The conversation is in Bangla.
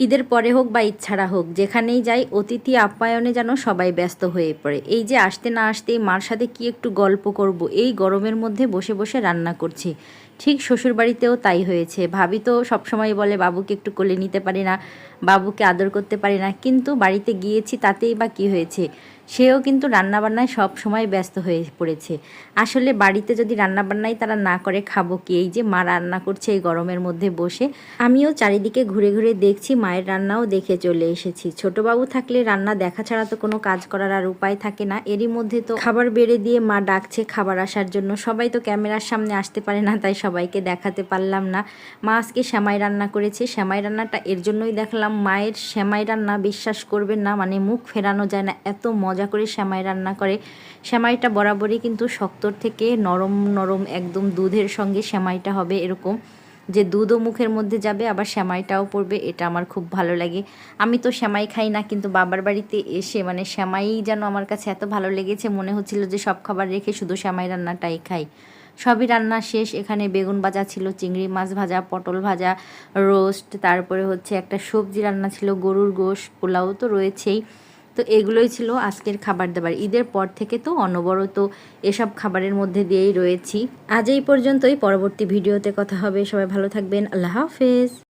ঈদের পরে হোক বা ইচ্ছারা হোক, যেখানেই যাই অতিথি আপ্যায়নে যেন সবাই ব্যস্ত হয়ে পড়ে। এই যে আসতে না আসতেই মার সাথে কি একটু গল্প করব, এই গরমের মধ্যে বসে বসে রান্না করছি। ঠিক শ্বশুরবাড়িতেও তাই হয়েছে। ভাবি তো সবসময় বলে, বাবুকে একটু কোলে নিতে পারি না, বাবুকে আদর করতে পারি না। কিন্তু বাড়িতে গিয়েছি, তাতেই বা কি হয়েছে? সেও কিন্তু রান্নাবান্নায় সব সময় ব্যস্ত হয়ে পড়েছে। আসলে বাড়িতে যদি রান্নাবান্নাই তারা না করে, খাব কি? এই যে মা রান্না করছে এই গরমের মধ্যে বসে, আমিও চারিদিকে ঘুরে ঘুরে দেখছি, মায়ের রান্নাও দেখে চলে এসেছি। ছোটবাবু থাকলে রান্না দেখা ছাড়া তো কোনো কাজ করার আর উপায় থাকে না। এরই মধ্যে তো খাবার বেড়ে দিয়ে মা ডাকছে খাবার আসার জন্য। সবাই তো ক্যামেরার সামনে আসতে পারে না, তাই সবাইকে দেখাতে পারলাম না। মা আজকে শ্যামাই রান্না করেছে। শ্যামাই রান্নাটা এর জন্যই দেখলাম। মায়ের শ্যামাই রান্না বিশ্বাস করবেন না মানে মুখ ফেরানো যায় না, এত মজা করে শ্যামাই রান্না করে। শ্যামাইটা বরাবরই কিন্তু শক্তর থেকে নরম নরম, একদম দুধের সঙ্গে শ্যামাইটা হবে এরকম। যে দুধও মুখের মধ্যে যাবে, আবার শ্যামাইটাও পড়বে, এটা আমার খুব ভালো লাগে। আমি তো শ্যামাই খাই না, কিন্তু বাবার বাড়িতে এসে মানে শ্যামাই যেন আমার কাছে এত ভালো লেগেছে, মনে হচ্ছিল যে সব খাবার রেখে শুধু শ্যামাই রান্নাটাই খাই। সবই রান্না শেষ। এখানে বেগুন ভাজা ছিল, চিংড়ি মাছ ভাজা, পটল ভাজা, রোস্ট, তারপরে হচ্ছে একটা সবজি রান্না ছিল, গরুর গোশ, পোলাও তো রয়েছেই। তো এগুলোই ছিল আজকের খাবার দাবার। ঈদের পর থেকে তো অনবরত এসব খাবারের মধ্যে দিয়েই রয়েছি। আজ এই পর্যন্তই। পরবর্তী ভিডিওতে কথা হবে। সবাই ভালো থাকবেন। আল্লাহ হাফেজ।